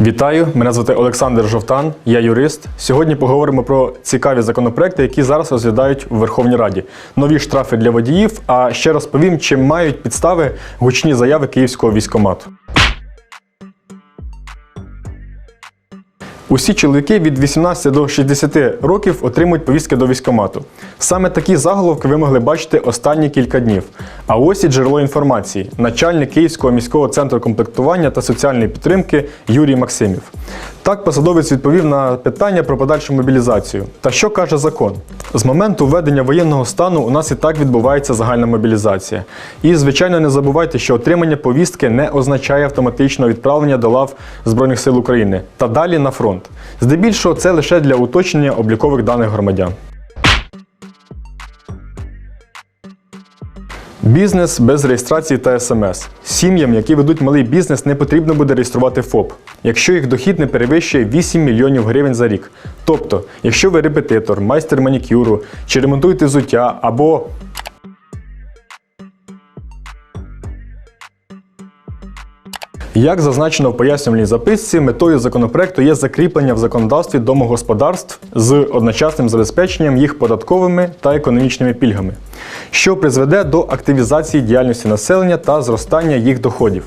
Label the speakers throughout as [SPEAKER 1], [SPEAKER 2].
[SPEAKER 1] Вітаю, мене звати Олександр Жовтан, я юрист. Сьогодні поговоримо про цікаві законопроекти, які зараз розглядають у Верховній Раді. Нові штрафи для водіїв. А ще розповім, чи мають підстави гучні заяви київського військомату. Усі чоловіки від 18 до 60 років отримують повістки до військомату. Саме такі заголовки ви могли бачити останні кілька днів. А ось і джерело інформації начальник Київського міського центру комплектування та соціальної підтримки Юрій Максимів. Так посадовець відповів на питання про подальшу мобілізацію. Та що каже закон? З моменту введення воєнного стану у нас і так відбувається загальна мобілізація. І, звичайно, не забувайте, що отримання повістки не означає автоматичного відправлення до лав Збройних сил України та далі на фронт. Здебільшого це лише для уточнення облікових даних громадян. Бізнес без реєстрації та смс. Сім'ям, які ведуть малий бізнес, не потрібно буде реєструвати ФОП, якщо їх дохід не перевищує 8 мільйонів гривень за рік. Тобто, якщо ви репетитор, майстер манікюру чи ремонтуєте зуття або Як зазначено в пояснювальній записці, метою законопроекту є закріплення в законодавстві домогосподарств з одночасним забезпеченням їх податковими та економічними пільгами, що призведе до активізації діяльності населення та зростання їх доходів.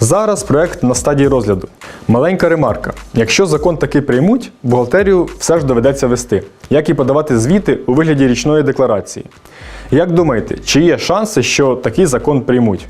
[SPEAKER 1] Зараз проект на стадії розгляду. Маленька ремарка: якщо закон таки приймуть, бухгалтерію все ж доведеться вести, як і подавати звіти у вигляді річної декларації. Як думаєте, чи є шанси, що такий закон приймуть?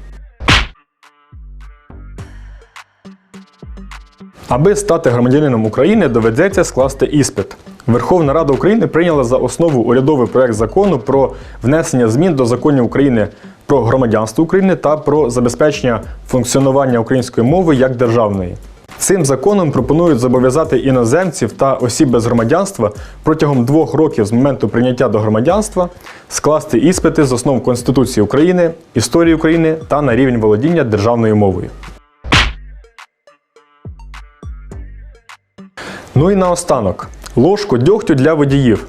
[SPEAKER 1] Аби стати громадянином України, доведеться скласти іспит. Верховна Рада України прийняла за основу урядовий проект закону про внесення змін до законів України про громадянство України та про забезпечення функціонування української мови як державної. Цим законом пропонують зобов'язати іноземців та осіб без громадянства протягом двох років з моменту прийняття до громадянства скласти іспити з основ Конституції України, історії України та на рівень володіння державною мовою. Ну і наостанок. Ложку дьогтю для водіїв.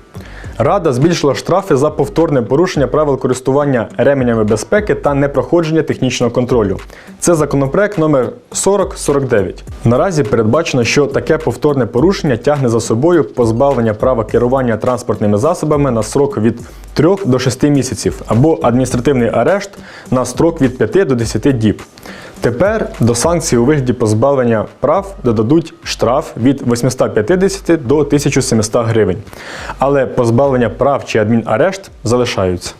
[SPEAKER 1] Рада збільшила штрафи за повторне порушення правил користування ременями безпеки та непроходження технічного контролю. Це законопроект номер 4049. Наразі передбачено, що таке повторне порушення тягне за собою позбавлення права керування транспортними засобами на срок від 3 до 6 місяців або адміністративний арешт на строк від 5 до 10 діб. Тепер до санкцій у вигляді позбавлення прав додадуть штраф від 850 до 1700 гривень. Але позбавлення прав чи адмінарешт залишаються.